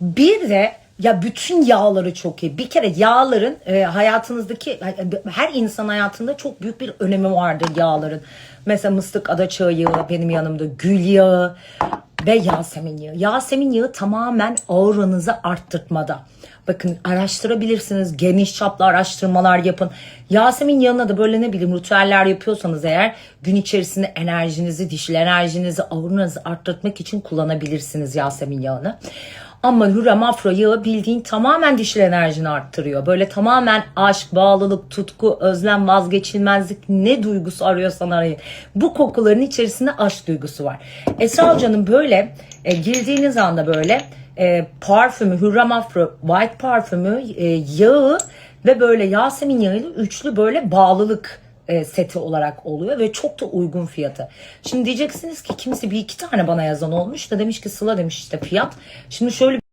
Bir de ya bütün yağları çok iyi. Bir kere yağların e, hayatınızdaki her insan hayatında çok büyük bir önemi vardır yağların. Mesela mıstık adaçağı yağı benim yanımda, gül yağı ve Yasemin yağı. Yasemin yağı tamamen auranızı arttırtmada. Bakın araştırabilirsiniz. Geniş çaplı araştırmalar yapın. Yasemin yağına da böyle ne bileyim ritüeller yapıyorsanız eğer gün içerisinde enerjinizi, dişil enerjinizi, auranızı arttırmak için kullanabilirsiniz Yasemin yağını. Ama Hürrem Afro yağı bildiğin tamamen dişil enerjini arttırıyor. Böyle tamamen aşk, bağlılık, tutku, özlem, vazgeçilmezlik ne duygusu arıyorsan arayın. Bu kokuların içerisinde aşk duygusu var. Esra Hoca'nın böyle e, girdiğiniz anda böyle e, parfümü, Hürrem Afro White parfümü, e, yağı ve böyle Yasemin yağıyla üçlü böyle bağlılık e, seti olarak oluyor ve çok da uygun fiyatı. Şimdi diyeceksiniz ki kimisi bir iki tane bana yazan olmuş da demiş ki Sıla demiş işte fiyat. Şimdi şöyle